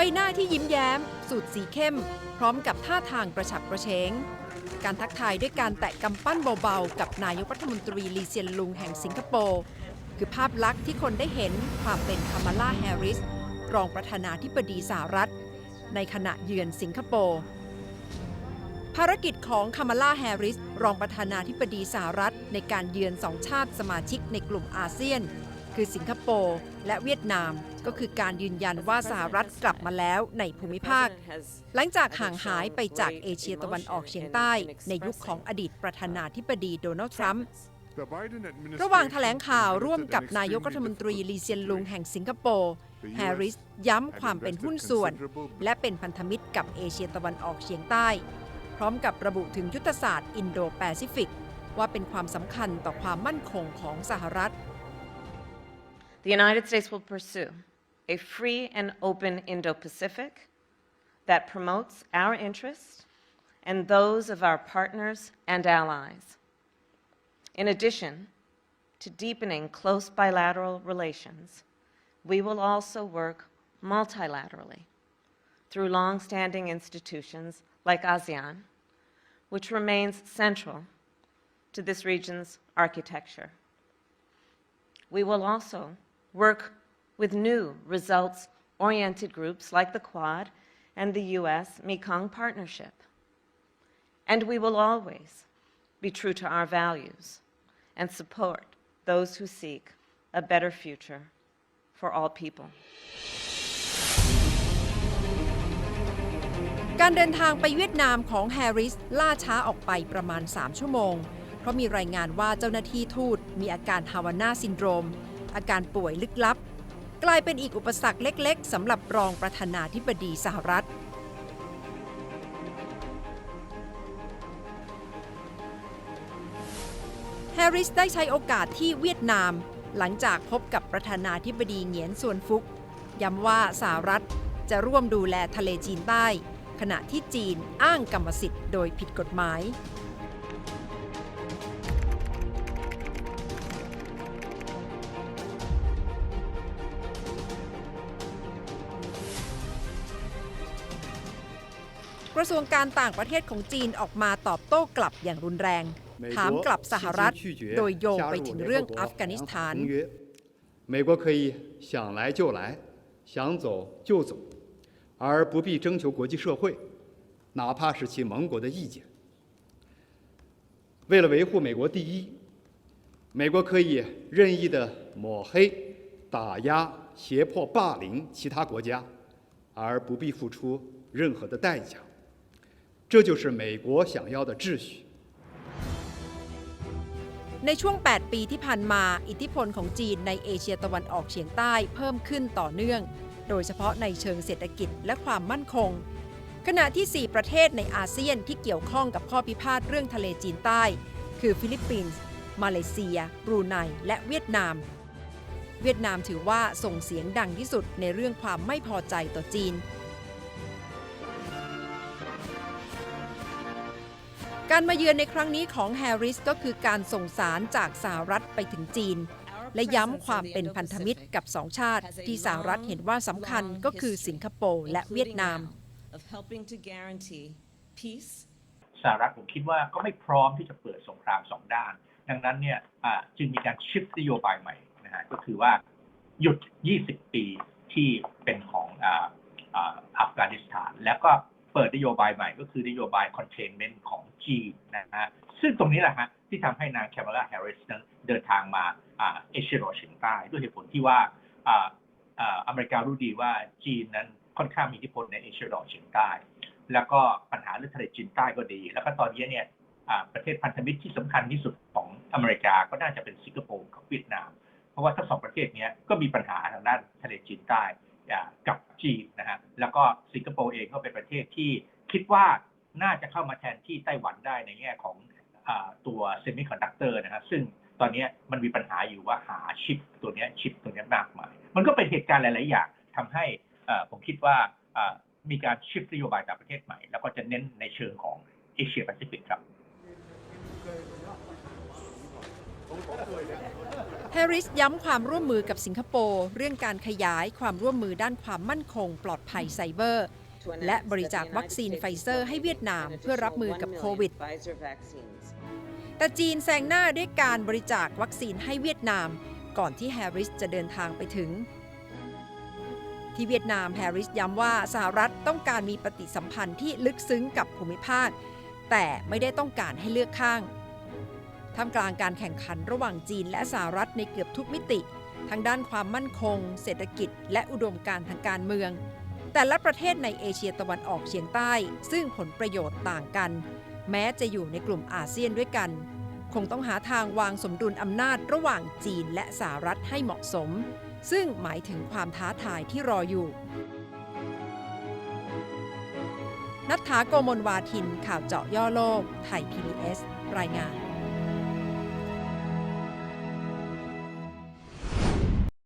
ใบหน้าที่ยิ้มแย้ม สูตรสีเข้ม พร้อมกับท่าทางกระฉับกระเฉง การทักทายด้วยการแตะกำปั้นเบาๆ กับนายกรัฐมนตรีลีเซียนลุงแห่งสิงคโปร์คือภาพลักษณ์ที่คนได้เห็นความเป็นคามาลาแฮร์ริส รองประธานาธิบดีสหรัฐ ในขณะเยือนสิงคโปร์ภารกิจของคามาลาแฮร์ริส รองประธานาธิบดีสหรัฐ ในการเยือนสองชาติสมาชิกในกลุ่มอาเซียน คือสิงคโปร์และเวียดนาม ก็คือการยืนยันว่าสหรัฐกลับมาแล้วในภูมิภาค หลังจากห่างหายไปจากเอเชียตะวันออกเฉียงใต้ ในยุคของอดีตประธานาธิบดีโดนัลด์ทรัมป์ระหว่างแถลงข่าวร่วมกับนายกรัฐมนตรีลีเซียนลุงแห่งสิงคโปร์แฮร์ริสย้ำความเป็นหุ้นส่วน และเป็นพันธมิตรกับเอเชียตะวันออกเฉียงใต้ พร้อมกับระบุถึงยุทธศาสตร์อินโดแปซิฟิก ว่าเป็นความสำคัญต่อความมั่นคงของสหรัฐ The United States will pursue a free and open Indo Pacific that promotes our interests and those of our partners and allies. In addition to deepening close bilateral relations, we will also work multilaterally through long-standing institutions like ASEAN, which remains central to this region's architecture. We will also work with new results oriented groups like the Quad and the U.S. Mekong Partnership. And we will always be true to our values and support those who seek a better future for all people. การเดินทางไปเวียดนามของแฮร์ริสล่าช้าออกไปประมาณ 3 ชั่วโมง เพราะมีรายงานว่าเจ้าหน้าที่ทูตมีอาการฮาวาน่าซินโดรม อาการป่วยลึกลับ กลายเป็นอีกอุปสรรคเล็ก ๆสำหรับรองประธานาธิบดีสหรัฐ แฮร์ริสได้ใช้โอกาสที่เวียดนาม หลังจากพบกับประธานาธิบดีเหงียนส่วนฟุก ย้ำว่าสหรัฐจะร่วมดูแลทะเลจีนใต้ ขณะที่จีนอ้างกรรมสิทธิ์โดยผิดกฎหมาย กระทรวงการต่างประเทศของจีนออกมาตอบโต้กลับอย่างรุนแรง ถามกลับสหรัฐ โดยโยงไปถึงเรื่องอัฟกานิสถาน 美国可以想来就来，想走就走，而不必征求国际社会，哪怕是其盟国的意见。为了维护美国第一，美国可以任意的抹黑、打压、胁迫、霸凌其他国家，而不必付出任何的代价。 这就是美国想要的秩序。 ในช่วง 8 ปีที่ผ่านมา อิทธิพลของจีนในเอเชียตะวันออกเฉียงใต้เพิ่มขึ้นต่อเนื่อง โดยเฉพาะในเชิงเศรษฐกิจและความมั่นคง ขณะที่ 4 ประเทศในอาเซียนที่เกี่ยวข้องกับข้อพิพาทเรื่องทะเลจีนใต้ คือฟิลิปปินส์ มาเลเซีย บรูไน และเวียดนาม เวียดนามถือว่าส่งเสียงดังที่สุดในเรื่องความไม่พอใจต่อจีน การมาเยือนในครั้งนี้ของแฮร์ริสก็คือการส่งสารจากสหรัฐไปถึงจีน และย้ำความเป็นพันธมิตรกับสองชาติ ที่สหรัฐเห็นว่าสำคัญก็คือสิงคโปร์และเวียดนาม Of helping to guarantee peace สหรัฐผมคิดว่าก็ไม่พร้อมที่จะเปิดสงครามสองด้าน ดังนั้นเนี่ยอ่าจึงมีการชิฟนโยบายใหม่นะฮะก็คือว่าหยุด 20 ปีที่เป็นของอ่าอ่าอัฟกานิสถาน แล้วก็เปิดนโยบายใหม่ก็คือนโยบาย containment ของจีนนะฮะซึ่งตรงนี้แหละฮะที่ทำให้นางแคม a ลาแฮร์ริสนั้นเดินทางมาเอเชียตะวันออกเฉียงใต้ ด้วยเหตุผลที่ว่าอเมริการู้ดีว่าจีนนั้นค่อนข้างมีอิทธิพลในเอเชียตะวันออกเฉียงใต้ แล้วก็ปัญหาเรื่องทะเลจีนใต้ก็ดี แล้วก็ตอนนี้เนี่ยประเทศพันธมิตรที่สำคัญที่สุดของอเมริกาก็น่าจะเป็นสิงคโปร์กับเวียดนาม เพราะว่าทั้งสองประเทศนี้ก็มีปัญหาทางด้านทะเลจีนใต้กับ จีนนะฮะแล้วก็สิงคโปร์เองก็เป็นประเทศที่คิดว่าน่าจะเข้ามาแทนที่ไต้หวันได้ในแง่ของอตัวเซมิคอนดักเตอร์นะฮะซึ่งตอนนี้มันมีปัญหาอยู่ว่าหาชิปตัวนี้ชิปตัวนี้มากมาย มันก็เป็นเหตุการณ์หลาย ๆ อย่างทำให้ผมคิดว่าอ่ามีการชิปนโยบายต่างประเทศใหม่ แล้วก็จะเน้นในเชิงของเอเชียแปซิฟิกครับ แฮแฮร์ริสย้ำความร่วมมือกับสิงคโปร์เรื่องการขยายความร่วมมือด้านความมั่นคง ปลอดภัยไซเบอร์ และบริจาควัคซีนไฟเซอร์ให้เวียดนามเพื่อรับมือกับโควิด แต่จีนแซงหน้าด้วยการบริจาควัคซีนให้เวียดนาม ก่อนที่แฮร์ริสจะเดินทางไปถึง ที่เวียดนามแฮร์ริสย้ำว่าสหรัฐต้องการมีปฏิสัมพันธ์ที่ลึกซึ้งกับภูมิภาค แต่ไม่ได้ต้องการให้เลือกข้าง ท่ามกลางการแข่งขันระหว่างจีนและสหรัฐในเกือบทุกมิติทั้งด้านความมั่นคง เศรษฐกิจ และอุดมการทางการเมือง แต่ละประเทศในเอเชียตะวันออกเฉียงใต้ ซึ่งผลประโยชน์ต่างกัน แม้จะอยู่ในกลุ่มอาเซียนด้วยกัน คงต้องหาทางวางสมดุลอำนาจระหว่างจีนและสหรัฐให้เหมาะสม ซึ่งหมายถึงความท้าทายที่รออยู่นัทธาโกมลวาทินข่าวเจาะย่อโลก ไทย PBS รายงาน